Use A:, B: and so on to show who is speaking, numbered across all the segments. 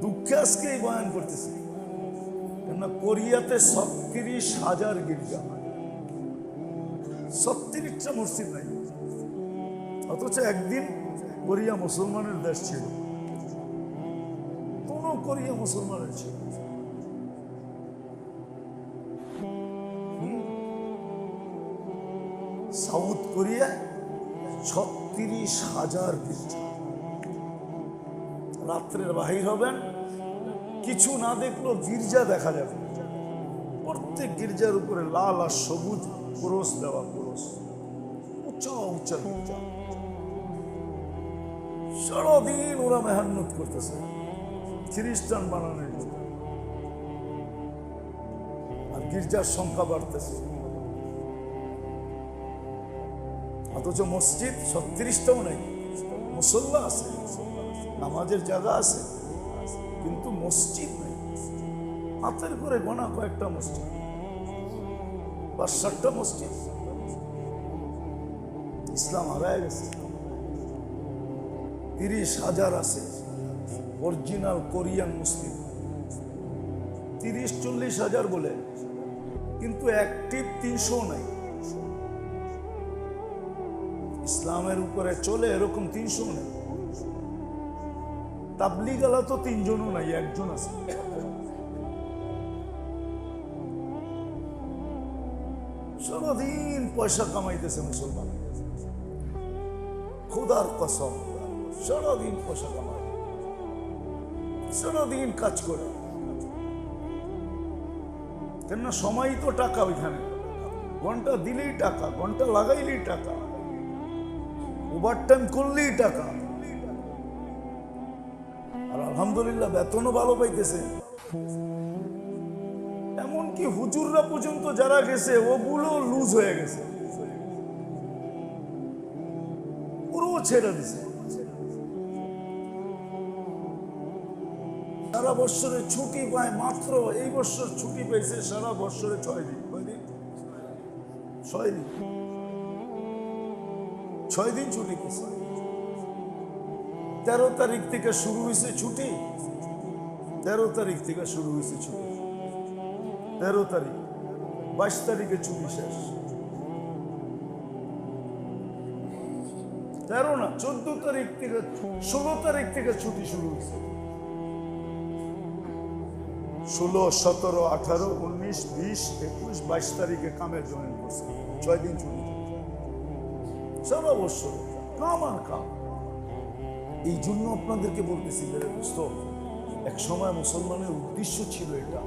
A: দুঃখে আজকে এই বয়ান করতেছি। কেননা কোরিয়াতে ছত্রিশ হাজার গির্জা ছত্রিশটা মসজিদ নাই। অথচ একদিন কোরিয়া মুসলমানের দেশ ছিল। কোন কোরিয়া মুসলমানের ছিল সাউথ কোরিয়া ছত্রিশ হাজার গির্জা রাত্রের বাহির হবেন। কিছু না দেখলেও গির্জা দেখা যাবে। প্রত্যেক গির্জার উপরে লাল আর সবুজ ক্রোশ দেওয়া ক্রোশ উঁচা উঁচা গির্জা সারাদিন ওরা মেহান্নত করতেছে। খ্রিস্টান বানানোর জন্য। আর গির্জার সংখ্যা বাড়তেছে। অথচ মসজিদ ছত্রিশটাও নেই, মুসল্লা আছে। নামাজের জায়গা আছে, কিন্তু মসজিদ নেই। হাতের করে গোনা কয়েকটা মসজিদ ষাটটা মসজিদ। ইসলাম হারায় গেছে। তিরিশ হাজার আছে, অরিজিনাল কোরিয়ান মুসলিম। তিরিশ চল্লিশ হাজার বলে, কিন্তু অ্যাক্টিভ তিনশো নাই। ইসলামের উপরে চলে এরকম তিনশো নেই। তাবলিগালা তো তিনজনও নাই, একজন আছে। সারাদিন পয়সা কামাইতেছে মুসলমান। খুদার কসম, সারাদিন পয়সা কামায়। সারাদিন কাজ করে। কেননা সময় তো টাকা ওইখানে। ঘণ্টা দিলেই টাকা, ঘণ্টা লাগাইলেই টাকা। ওভার টাইম করলেই টাকা। আলহামদুলিল্লাহ, বেতনও ভালো পাইতেছে। এমনকি হুজুররা পর্যন্ত যারা গেছে, ওগুলো লুজ হয়ে গেছে। পুরো ছেড়ে দিছে। সারা বৎসরে ছুটি পায় মাত্র, এই বছর ছুটি পেয়েছে সারা বৎসরে ছয় দিন। কয় দিন? ছয় দিন। ছয় দিন ছুটি পেয়েছে। তেরো তারিখ থেকে শুরু হয়েছে ছুটি। তেরো তারিখ থেকে শুরু হয়েছে ছুটি। তেরো তারিখ, বাইশ তারিখে ছুটি শেষ। তেরো না, চোদ্দ তারিখ থেকে, ষোলো তারিখ থেকে ছুটি শুরু হয়েছে। ষোলো, সতেরো, আঠারো, উনিশ, বিশ, একুশ, বাইশ তারিখে কামে জয়েন করছে। ছয় দিন ছুটি। সারা বছর কাম আর কাম। এই জন্য আপনাদেরকে বলতেছি, মেরে দোস্ত, এক সময় মুসলমানের উদ্দেশ্য ছিল এটা,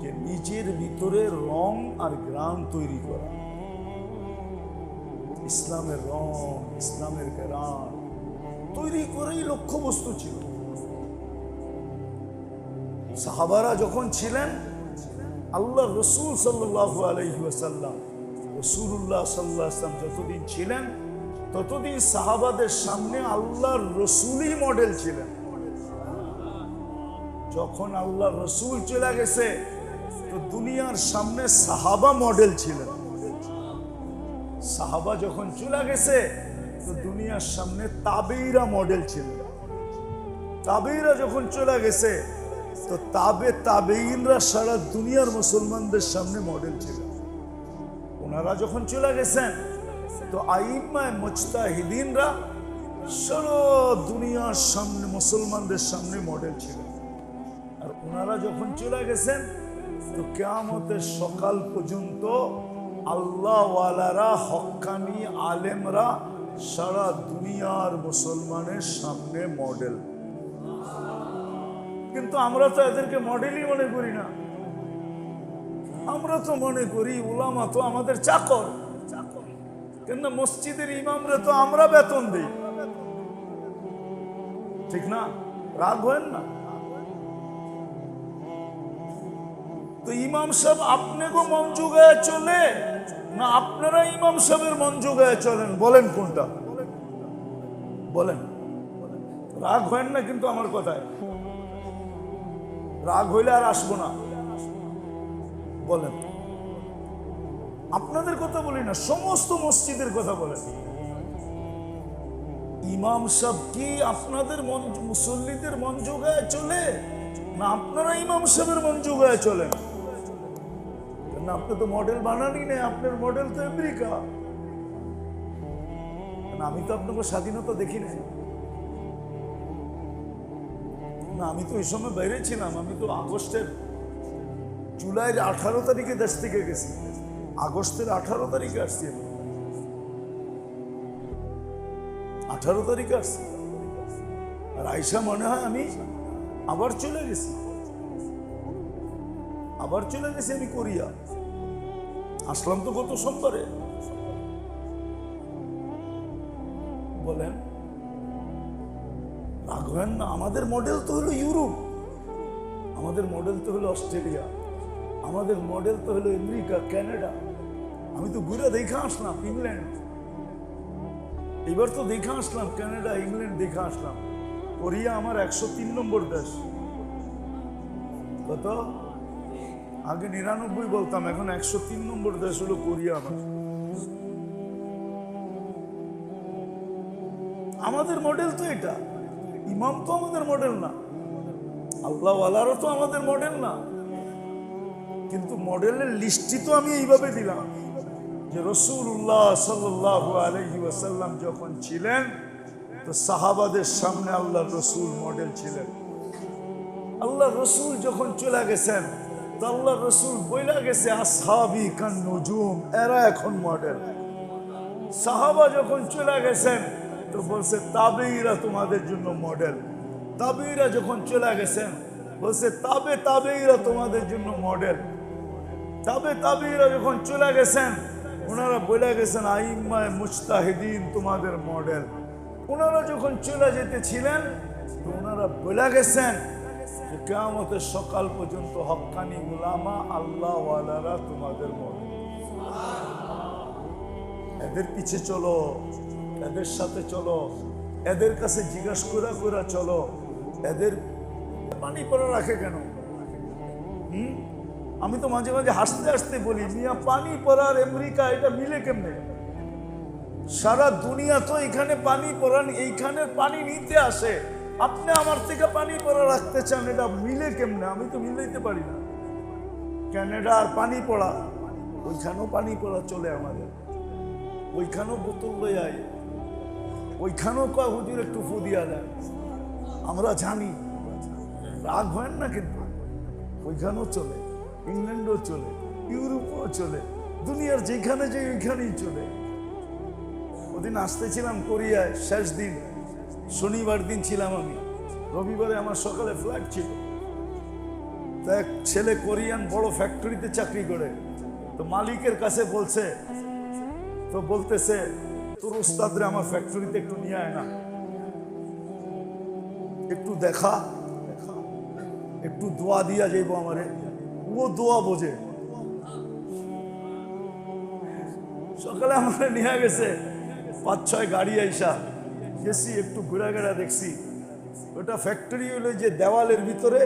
A: যে নিজের ভিতরে রং আর গ্রাম তৈরি করা। ইসলামের রং, ইসলামের গ্রাম তৈরি করেই লক্ষ্যবস্তু ছিল। সাহাবারা যখন ছিলেন আল্লাহ রসুল সাল্লাহ আলহি ওয়াসাল্লাম রসুল্লাহ সাল্লাহ আসলাম যতদিন ছিলেন ততদিন সাহাবাদের সামনে আল্লাহর রসুলই মডেল ছিলেন। যখন আল্লাহ রসুল চলে গেছে, তো দুনিয়ার সামনে সাহাবা মডেল ছিলেন। সাহাবা যখন চলে গেছে, তো দুনিয়ার সামনে তাবেইরা মডেল ছিলেন। তাবেইরা যখন চলে গেছে, তো তাবে তাবেইনরা সারা দুনিয়ার মুসলমানদের সামনে মডেল ছিল ওনারা যখন চলে গেছেন তো আইমায় মুজতাহিদিনরা সারা দুনিয়ার সামনে, মুসলমানদের সামনে মডেল ছিল। আর ওনারা যখন চলে গেছেন, তো কেয়ামতের সকাল পর্যন্ত আল্লাহওয়ালারা হক্কানি আলেমরা সারা দুনিয়ার মুসলমানের সামনে মডেল কিন্তু আমরা তো এদেরকে মডেলই মনে করি না। আমরা তো মনে করি ওলামা তো আমাদের চাকর। চাকর কেন মসজিদের ইমামরা তো আমরা বেতন দিই। ঠিক না? রাগ হয় না? তো ইমাম সাহেব আপনাকে মন যোগায় চলে না আপনারা ইমাম সাহেবের মন যোগায় চলেন? বলেন কোনটা? বলেন। রাগ হয় না কিন্তু আমার কথায়? রাগ হইলে আর আসব না। বলেন। আপনাদের কথা বলি না, সমস্ত মসজিদের কথা বলেন ইমাম সাহেব কি আপনাদের মন, মুসল্লিদের মন যোগায় চলে? না আপনারা ইমাম সাহেবের মন যোগায় চলেন? না আপনি তো মডেল বানানি নেই, আপনার মডেল তো আমেরিকা। না আমি তো আপনাকে স্বাধীনতা দেখি নাই। না, আমি তো ওই সময় বাইরে আমি তো আগস্টের জুলাইয়ের আঠারো তারিখে দেশ থেকে গেছি। আগস্টের আঠারো তারিখে আসছি আঠারো তারিখে আসছি। আর আইসা মনে হয় আমি আবার চলে গেছি। আবার চলে গেছি আমি কোরিয়া। আসলাম তো গত সোমবারে বলেন রাখবেন না আমাদের মডেল তো হলো ইউরোপ। আমাদের মডেল তো হলো অস্ট্রেলিয়া। আমাদের মডেল তো হলো আমেরিকা, কানাডা। আমি তো ঘুরে দেখে আসলাম ইংল্যান্ড। এবার তো দেখে আসলাম কানাডা, ইংল্যান্ড দেখে আসলাম। কোরিয়া আমার একশো তিন নম্বর দেশ। কত? আগে নিরানব্বই বলতাম, এখন একশো তিন নম্বর দেশ হলো কোরিয়া আমার। আমাদের মডেল তো এটা। ইমাম তো আমাদের মডেল না। আল্লাহ আল্লাহরও তো আমাদের মডেল না। কিন্তু মডেলের লিস্টটি তো আমি এইভাবে দিলাম যে রসুল্লাহ সাল্লাহ আলহি ওয়াসাল্লাম যখন ছিলেন, তো সাহাবাদের সামনে আল্লাহ রসুল মডেল ছিলেন। আল্লাহ রসুল যখন চলে গেছেন, তো আল্লাহ রসুল বইলা গেছে, আসহাবি কান নজুম এরা এখন মডেল। সাহাবা যখন চলে গেছেন, তো বলছে তাবেইরা তোমাদের জন্য মডেল। তাবেইরা যখন চলে গেছেন, বলছে, তাবে তাবেইরা তোমাদের জন্য মডেল। তাবে তাবেইরা যখন চলে গেছেন, ওনারা বলে গেছেন আইম্মায় মুস্তাহিদিন তোমাদের মডেল। ওনারা যখন চলে যেতেছিলেন, তো ওনারা বলে গেছেন যে, কেয়ামতের সকাল পর্যন্ত হক্কানি উলামা আল্লাহওয়ালারা তোমাদের মডেল। এদের পিছে চলো, এদের সাথে চলো, এদের কাছে জিজ্ঞাসা করা করা চলো। এদের পানি পড়া রাখে কেন? হুম? আমি তো মাঝে মাঝে হাসতে হাসতে বলি, মিয়া, পানি পড়ার আমেরিকা, এটা মিলে কেমনে? সারা দুনিয়া তো এখানে পানি পড়ান এইখানে পানি নিতে আসে। আপনি আমার থেকে পানি পড়া রাখতে চান, এটা মিলে কেমনে? আমি তো মিলাইতে পারি না। ক্যানাডা আর পানি পড়া, ওইখানেও পানি পড়া চলে আমাদের। ওইখানেও বোতল লয়ে আয়। ওইখানেও কয়, হুজুর, একটু ফু দিয়া দেয় আমরা জানি। রাগ হয় না কিন্তু। ওইখানেও চলে। ইংল্যান্ডও চলে, ইউরোপও চলে, দুনিয়ার যেখানে যে ওইখানেই চলে। ওদিন আসতেছিলাম কোরিয়ায়, শেষ দিন, শনিবার দিন ছিলাম আমি। রবিবারে আমার সকালে ফ্লাইট ছিল। তো এক ছেলে কোরিয়ান বড় ফ্যাক্টরিতে চাকরি করে। তো মালিকের কাছে বলছে, তো বলতেছে, তোর উস্তাদরে আমার ফ্যাক্টরিতে একটু নিয়ে আয় না। একটু দেখা, একটু দোয়া দিয়া যাইব আমারে। ও দোয়া বোঝে। সকালে আমার নিয়ে গেছে, পাঁচ, ছয় গাড়ি আইসা। গেছি, একটু ঘুরা ঘেরা দেখছি। ওটা ফ্যাক্টরি হলো যে দেওয়ালের ভিতরে,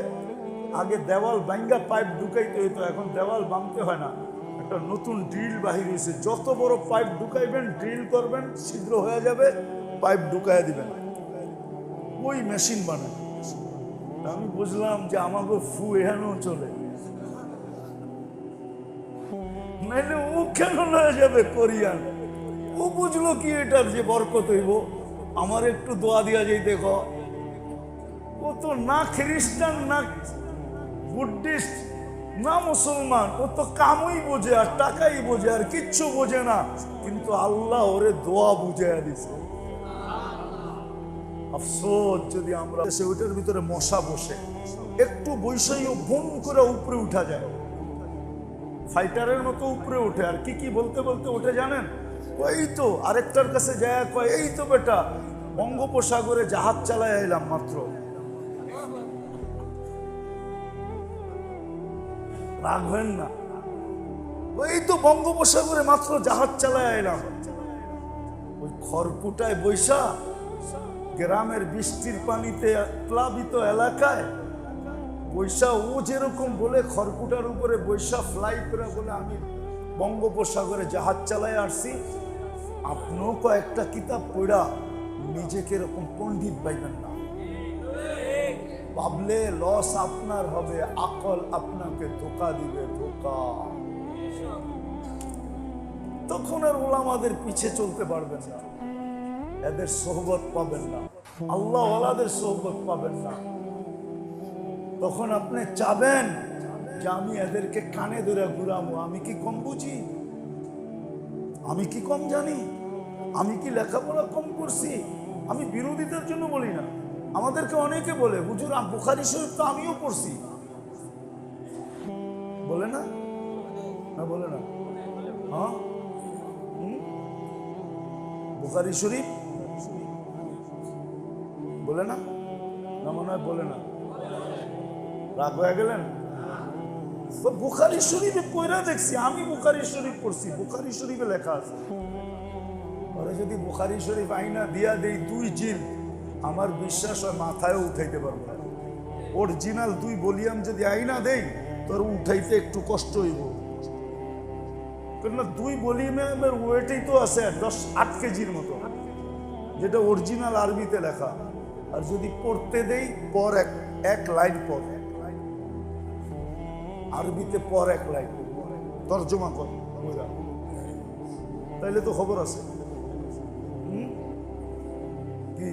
A: আগে দেওয়াল ব্যাঙ্গা পাইপ ঢুকাইতে হইতো, এখন দেওয়াল বাঁধতে হয় না। একটা নতুন ড্রিল বাহির হয়েছে যত বড় পাইপ ঢুকাইবেন ড্রিল করবেন, ছিদ্র হয়ে যাবে, পাইপ ঢুকাইয়া দিবেন। ওই মেশিন বানায়। আমি বুঝলাম যে আমাকে ফু এখানেও চলে। নাইলে ও কেন লয়ে যাবে কোরিয়ান। ও বুঝলো কি এটার যে বরকত হইব। আমার একটু দোয়া দিয়া যাই দেখো। ও তো না খ্রিস্টান, না বুদ্ধিস্ট, না মুসলমান। ও তো কামই বোঝে, আর টাকাই বোঝে, আর কিচ্ছু বোঝে না। কিন্তু আল্লাহ ওরে দোয়া বুঝে দিছে। আফসোস, যদি আমরা সে ওইটার ভিতরে মশা বসে, একটু বৈষয়ী বোন করে উপরে উঠা যায়। ফাইটারের মতো উপরে উঠে, আর কি কি বলতে বলতে উঠে জানেন? ওই তো আরেকটার কাছে যায়, কয়, এই তো বেটা, বঙ্গোপসাগরে জাহাজ চালায় এলাম মাত্র। রাগ হবেন না। ওই তো বঙ্গোপসাগরে মাত্র জাহাজ চালায় এলাম ওই খড়কুটায় বৈশা, গ্রামের বৃষ্টির পানিতে প্লাবিত এলাকায় বৈশা ও যেরকম বলে খড়কুটার উপরে বৈশা ফ্লাই করে বলে আমি বঙ্গোপসাগরে জাহাজ চালায় আসছি, আপনিও কয়েকটা কিতাব পড়া, নিজেকে এরকম পণ্ডিত পাইবেন না। ভাবলে লস আপনার হবে, আকল আপনাকে ধোকা দিবে, ধোকা। তখন আর ওলামাদের পিছে চলতে পারবেন না। এদের সোহবত পাবেন না। আল্লাহ ওলাদের সোহবত পাবেন না। তখন আপনি চাবেন যে আমি এদেরকে কানে ধরে ঘুরাবো। আমি কি কম বুঝি? আমি কি কম জানি? আমি কি লেখাপড়া কম করছি? আমি বিরোধীদের জন্য বলি না। আমাদেরকে অনেকে বলে, হুজুর বুখারি শরীফ তো আমিও পড়ছি। বলে না? না, বলে না। হ্যাঁ? বুখারি শরীফ? বলে না? না, মনে হয় বলে না। রাগ হয়ে গেলেন? বুখারি শরীফে পড়া দেখছি, আমি বুখারি শরীফ পড়ছি, বুখারি শরীফে লেখা আছে। ওরা যদি বুখারি শরীফ আইনা দিয়া দেই দুই জিল, আমার বিশ্বাস হয় মাথায় উঠাইতে পারব না। অরিজিনাল দুই বলিয়াম যদি আইনা দেই, তোর উঠাইতে একটু কষ্ট হইব। কেননা দুই বলিয়ামের ওয়েটই তো আছে দশ, আট কেজির মতো। যেটা অরিজিনাল আরবিতে লেখা। আর যদি পড়তে দেই, পর এক এক লাইন পর। আরবিতে পর এক লাইন। তর্জমা কর তাইলে তো খবর আছে? কি?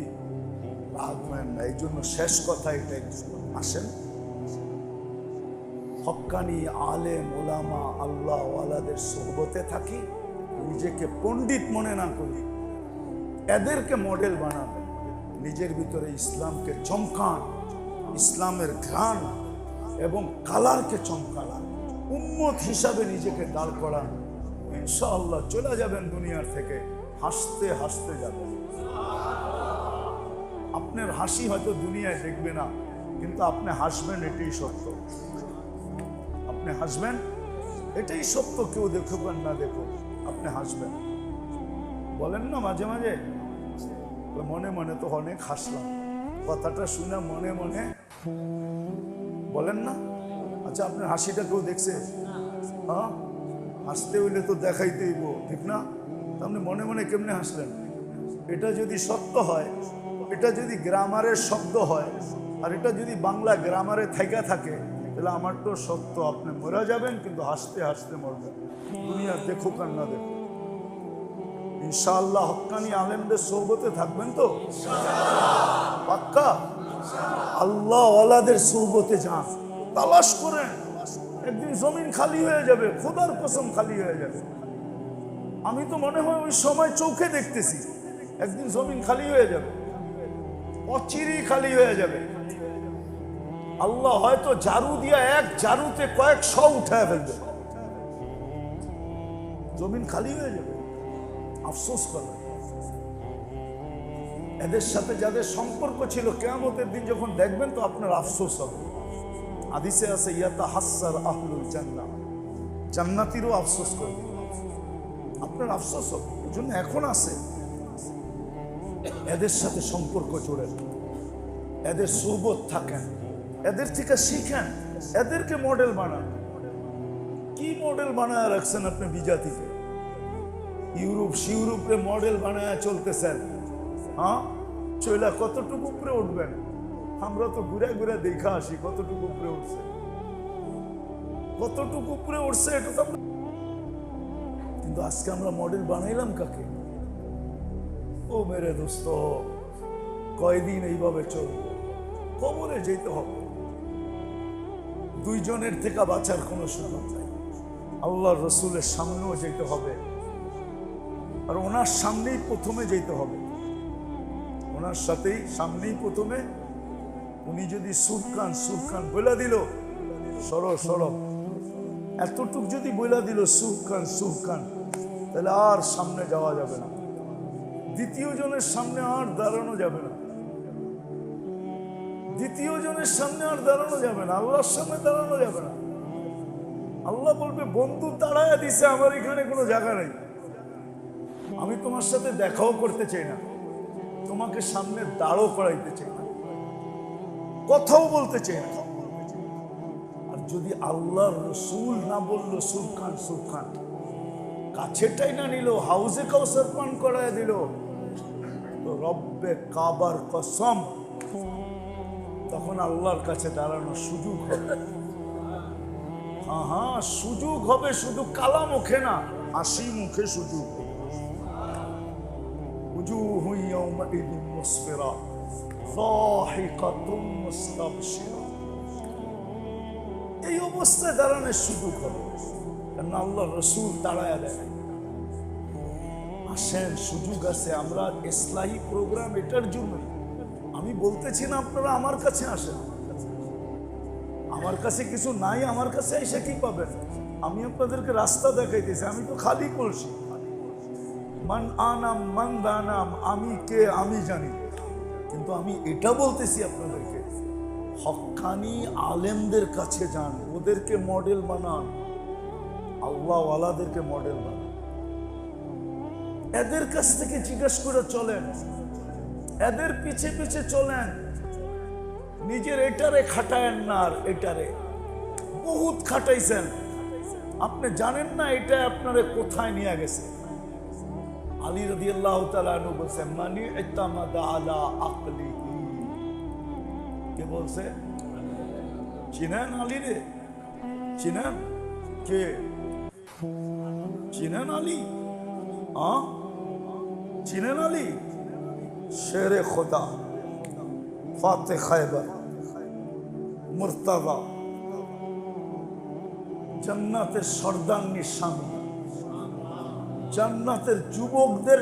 A: রাখবেন না এই জন্য শেষ কথা এটাই আসেন। হক্কানি আলে ওলামা আল্লাহ ওয়ালাদের সোহবতে থাকি নিজেকে পণ্ডিত মনে না করি। এদেরকে মডেল বানান নিজের ভিতরে ইসলামকে চমকান ইসলামের ঘ্রাণ এবং কালারকে চমকান উম্মত হিসাবে নিজেকে দাঁড় করান। ইনশাআল্লাহ চলে যাবেন দুনিয়ার থেকে। হাসতে হাসতে যাবেন। আপনার হাসি হয়তো দুনিয়ায় দেখবে না, কিন্তু আপনি হাসবেন এটাই সত্য। আপনি হাসবেন, এটাই সত্য। কেউ দেখুক না দেখুক, আপনি হাসবেন। বলেন না মাঝে মাঝে? মনে মনে তো অনেক হাসলাম। কথাটা শুনে মনে মনে বলেন না? আচ্ছা আপনার হাসিটা কেউ দেখছে? হ্যাঁ? হাসতে হইলে তো দেখাইতেইব ঠিক না? আপনি মনে মনে কেমনে হাসলেন? এটা যদি সত্য হয়, এটা যদি গ্রামারের শব্দ হয়, আর এটা যদি বাংলা গ্রামারে থাইকা থাকে, তাহলে আমার তো সত্য, আপনি মরে যাবেন, কিন্তু হাসতে হাসতে মরবেন। দুনিয়া দেখুক আর না দেখুক ইনশাআল্লাহ, হক্কানি আলেমদের সোহবতে থাকবেন তো? পাক্কা? আল্লাহ ওয়ালাদের সোহবতে যান। তালাশ করেন। একদিন জমিন খালি হয়ে যাবে, খোদার কসম খালি হয়ে যাবে। আমি তো মনে হয় ওই সময় চোখে দেখতেছি, একদিন জমিন খালি হয়ে যাবে অচিরি খালি হয়ে যাবে। আল্লাহ হয়তো জারু দিয়া এক জারুতে কয়েক শ উঠায় ফেলবে। জমিন খালি হয়ে যাবে। আফসোস করে এদের সাথে যাদের সম্পর্ক ছিল, কেয়ামতের দিন যখন দেখবেন তো আপনার আফসোস হবে। আদিসে আছে, ইয়াতা হাসার আহলুল জান্না জান্নাতিরও আফসোস করবে আপনার আফসোস হবে। জন্য এখন আছে। এদের সাথে সম্পর্ক জোড়েন এদের সুবোধ থাকেন। এদের থেকে শিখেন। এদেরকে মডেল বানান। কি মডেল বানায় রাখছেন আপনি বিজাতিকে? ইউরোপ সিউরোপে মডেল বানায় চলতেছেন। হ্যাঁ? চইলা কতটুকু উপরে উঠবেন? আমরা তো ঘুরে ঘুরে দেখা আসি কতটুকু উপরে উঠছে। কতটুকু উপরে উঠছে এটা তো কিন্তু আজকে আমরা মডেল বানাইলাম কাকে? ও মেরে দোস্ত, কয়দিন এইভাবে চলবে? কবরে যেতে হবে। দুইজনের থেকে বাঁচার কোনো সুযোগ নাই। আল্লাহ রসুলের সামনেও যেতে হবে। আর ওনার সামনেই প্রথমে যেতে হবে। ওনার সাথেই সামনেই প্রথমে উনি যদি সুরকান সুরকান বলে দিল। সর সর। এতটুক যদি বলে দিল সুরকান সুরকান তাহলে আর সামনে যাওয়া যাবে না। দ্বিতীয় জনের সামনে আর দাঁড়ানো যাবে না। দ্বিতীয় জনের সামনে আর দাঁড়ানো যাবে না। আল্লাহর সামনে দাঁড়ানো যাবে না। আল্লাহ বলবে, বন্ধু তাড়াইয়া দিছে, আমার এখানে কোনো জায়গা নেই। আমি তোমার সাথে দেখাও করতে চাই না। তোমাকে সামনে দাঁড়ও করাইতে চাই না। কথাও বলতে চাই না। আর যদি আল্লাহর রসুল না বলল, সুরখান সুরখান। কাছেরটাই না নিল হাউসে কাউসার পান করায় দিল। রব্বে কাবার কসম, তখন আল্লাহর কাছে দাঁড়ানোর সুযোগ হবে। হ্যাঁ হ্যাঁ সুযোগ হবে, শুধু কালা মুখে না, হাসি মুখে সুযোগ হবে। وجوه يومئذ مسفرة ضاحكة مستبشرة এই অবস্থায় দাঁড়ানোর সুযোগ হবে কেন আল্লাহ রসুল দাঁড়ায় দেয় আসেন সুযোগ আছে আমরা ইসলাহী প্রোগ্রাম এটার জন্য আমি বলতেছি না আপনারা আমার কাছে আসেন আমার কাছে কিছু নাই আমার কাছে এসে কি পাবেন আমি আপনাদেরকে রাস্তা দেখাইতেছি আমি তো খালি কলসি মান আনাম, মান দানাম, আমি কে, আমি জানি। কিন্তু আমি এটা বলতেছি আপনাদেরকে হক্কানি আলেমদের কাছে যান, ওদেরকে মডেল বানান আল্লাহওয়ালাদেরকে মডেল বানান। এদের কাছ থেকে জিজ্ঞেস করে চলেন, এদের পিছে পিছে চলেন, নিজের এটারে খাটায়েন না আর এটারে। বহুত খাটাইছেন। আপনি জানেন না এটা আপনারে কোথায় নিয়ে গেছে। আলী রদি আল্লাহ তালু বলছে, মানি আকলি কে বলছে? চিনেন আলী রে। চিনেন? কে? চিনেন আলী? আ? চিনেন আলী? শেরে খোদা। ফাতে সর্দাঙ্গী স্বামী জান্নাতের যুবকদের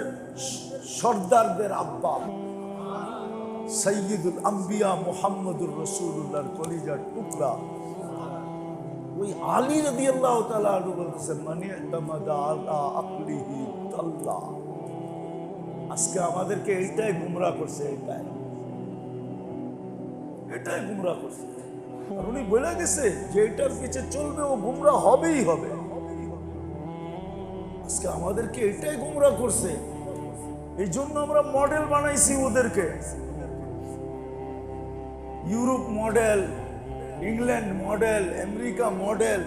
A: সর্দারদের আব্বা। সৈয়দুল আম্বিয়া মোহাম্মদুর রসুল্লাহর কলিজার টুকরা। ওই আলী আল্লাহ তালা বলতেছে মানে আজকে আমাদেরকে এইটাই গুমরা করছে, এইটাই। এটাই গুমরা করছে। উনি বলে গেছে যে, এটার পিছে চলবে ও গুমরা হবেই হবে। আজকে আমাদেরকে এটাই গুমরা করছে। এই জন্য আমরা মডেল বানাইছি ওদেরকে। Europe model England model America model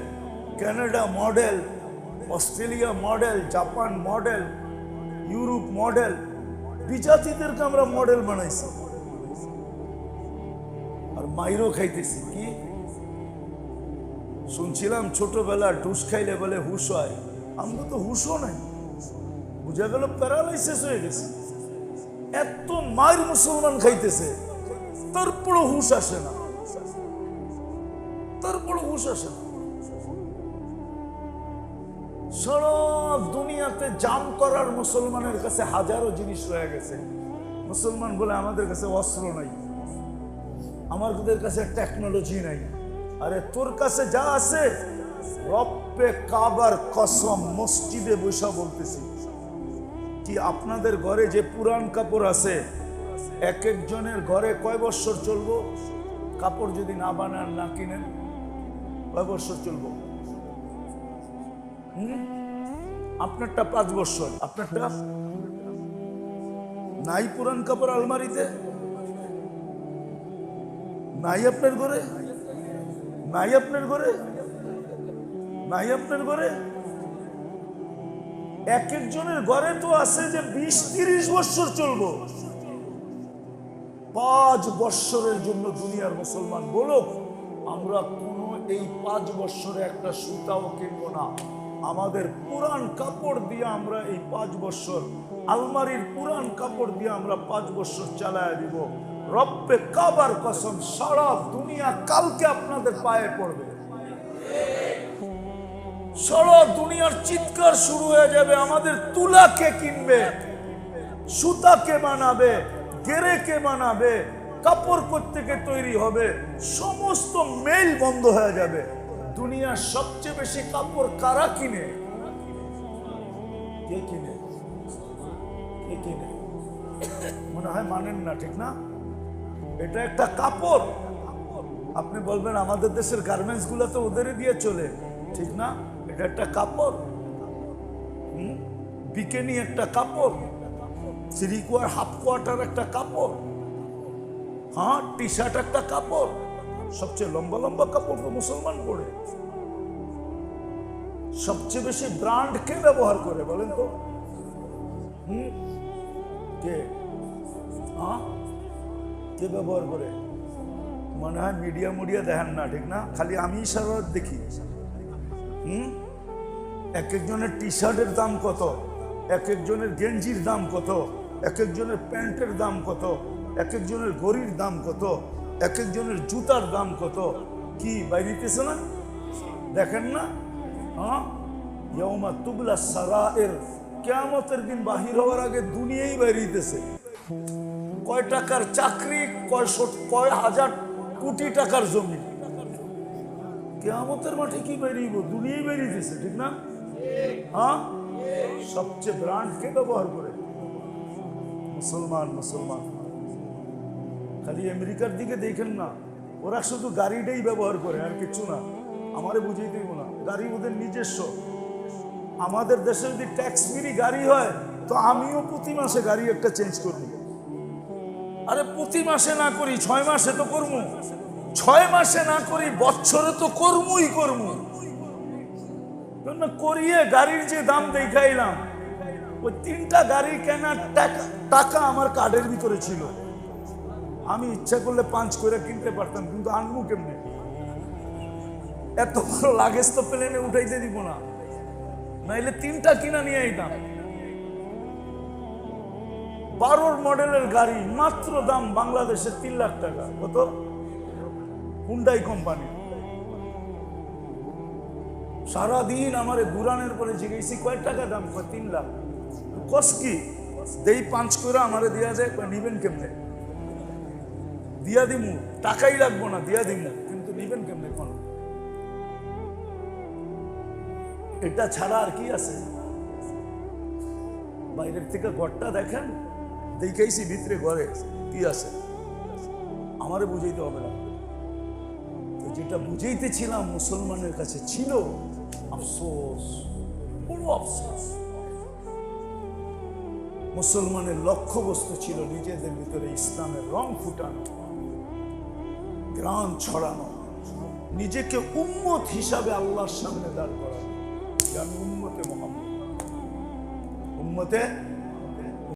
A: Canada model Australia model Japan model Europe model বিজাতিদেরকে আমরা মডেল বানাইছি। আর মাইরও খাইতেছি, কি? শুনছিলাম ছোটবেলা টুস খাইলে বলে হুশ হয়। আমরা তো হুশও নাই। বুঝা গেল প্যারালাইসিস হয়ে গেছে। এত মায়ের মুসলমান খাইতেছে, তারপরও হুশ আসে না। তারপরও হুশ আসে না। সারা দুনিয়াতে জাম করার মুসলমানের কাছে হাজারো জিনিস রয়ে গেছে। মুসলমান বলে আমাদের কাছে অস্ত্র নাই। আমাদের কাছে টেকনোলজি নাই। আরে তোর কাছে যা আছে রপ্পে কাবার কসম মসজিদে বৈশা বলতেছি, কি আপনাদের ঘরে যে পুরান কাপড় আছে, এক একজনের ঘরে কয় বছর চলবো? কাপড় যদি না বানান, না কিনেন, কয় বছর চলবো? আপনারটা পাঁচ বছর, আপনারটা? নাই পুরান কাপড় আলমারিতে? নাই আপনার ঘরে? নাই আপনার ঘরে? নাই আপনার ঘরে? এক একজনের ঘরে তো আছে যে বিশ তিরিশ বছর চলবো। পাঁচ বৎসরের জন্য দুনিয়ার মুসলমান বলো আমরা কোনো এই পাঁচ বৎসরে একটা সুতাও কিনবো না। আমাদের পুরান কাপড় দিয়ে আমরা এই পাঁচ বৎসর, আলমারির পুরান কাপড় দিয়ে আমরা পাঁচ বৎসর চালায় দিব। রব্বে কাবার কসম, সারা দুনিয়া কালকে আপনাদের পায়ে পড়বে। সারা দুনিয়ার চিৎকার শুরু হয়ে যাবে, আমাদের তুলা কে কিনবে সুতা কে বানাবে গেরে কে বানাবে, কাপড় থেকে তৈরি হবে, সমস্ত মেল বন্ধ হয়ে যাবে। দুনিয়ার সবচেয়ে বেশি কাপড় কারা কিনে? কে কিনে? কে কিনে? মনে হয় মানেন না, ঠিক না? এটা একটা কাপড়। আপনি বলবেন, আমাদের দেশের গার্মেন্টসগুলো তো ওদেরই দিয়ে চলে, ঠিক না? এটা একটা কাপড়? বিকেনি একটা কাপড়। থ্রি কোয়ার হাফ কোয়ার্টার একটা কাপড়। হ্যাঁ টি শার্ট একটা কাপড়। সবচেয়ে লম্বা লম্বা কাপড় তো মুসলমান পরে। সবচেয়ে বেশি ব্র্যান্ড কে ব্যবহার করে বলেন তো? হুম? কে? হ্যাঁ? কে ব্যবহার করে? মনে হয় মিডিয়া মুডিয়া দেখেন না, ঠিক না? খালি আমি সারা দেখি। এক একজনের টি শার্টের দাম কত? এক একজনের গেঞ্জির দাম কত? এক একজনের প্যান্টের দাম কত? এক একজনের ঘড়ির দাম কত? এক একজনের জুতার দাম কত? কি বাইরিতেছে না? দেখেন না? হ্যাঁ? ইয়মা তুবলা সারা এর কেয়ামতের দিন বাহির হওয়ার আগে দুনিয়াই বাইরিতেছে কয় টাকার চাকরি, কয় শত কয় হাজার কোটি টাকার জমি? কেয়ামতের মাঠে কি বেরিয়েব? দুনিয়াই বেরিয়েছে ঠিক না? হ্যাঁ? সবচেয়ে ব্র্যান্ড কে ব্যবহার করে? মুসলমান মুসলমান। খালি আমেরিকার দিকে দেখেন না। ওরা শুধু গাড়িটাই ব্যবহার করে, আর কিছু না। আমারে বুঝিয়ে দিব না। গাড়ি ওদের নিজস্ব। আমাদের দেশে যদি ট্যাক্স ফ্রি গাড়ি হয়, তো আমিও প্রতি মাসে গাড়ি একটা চেঞ্জ করব। আরে প্রতি মাসে না করি, ছয় মাসে তো করব। ছয় মাসে না করি, বছরে তো করবই করব জন্য করিয়ে গাড়ির যে দাম দেখাইলাম, ওই তিনটা গাড়ি কেনার টাকা আমার কার্ডের ভিতরে ছিল। আমি ইচ্ছা করলে পাঁচ করে কিনতে পারতাম, কিন্তু আনব কেমনে? এত বড় লাগেজ তো প্লেনে উঠাইতে দিব না। নাইলে তিনটা কিনা নিয়ে আইতাম। বারোর মডেলের গাড়ি, মাত্র দাম বাংলাদেশের তিন লাখ টাকা। কত? হুন্ডাই কোম্পানি সারাদিন আমারে ঘুরানোর পরে জিজ্ঞেসি, কয় টাকা দাম? কয়, তিন লাখ। কস কি? দেই পাঁচ করে আমারে দেওয়া যায়, কয়, নিবেন কেমনে? দিয়া দিমু। টাকাই লাগবো না, দিয়া দিমু। কিন্তু নিবেন কেমনে কোন? এটা ছাড়া আর কি আছে? বাইরের থেকে ঘরটা দেখেন দেখেইছি ভিতরে ঘরে কি আছে? আমারে বুঝাইতে হবে না। যেটা বুঝাইতেছিলাম মুসলমানের কাছে ছিল, আফসোস, বড় আফসোস। মুসলমানের লক্ষ্যবস্তু ছিল নিজেদের ভিতরে ইসলামের রং ফুটানো, গ্রাম ছড়ানো, নিজেকে উম্মত হিসাবে আল্লাহর সামনে দাঁড় করানো। আমি উম্মতে মোহাম্মদ। উম্মতে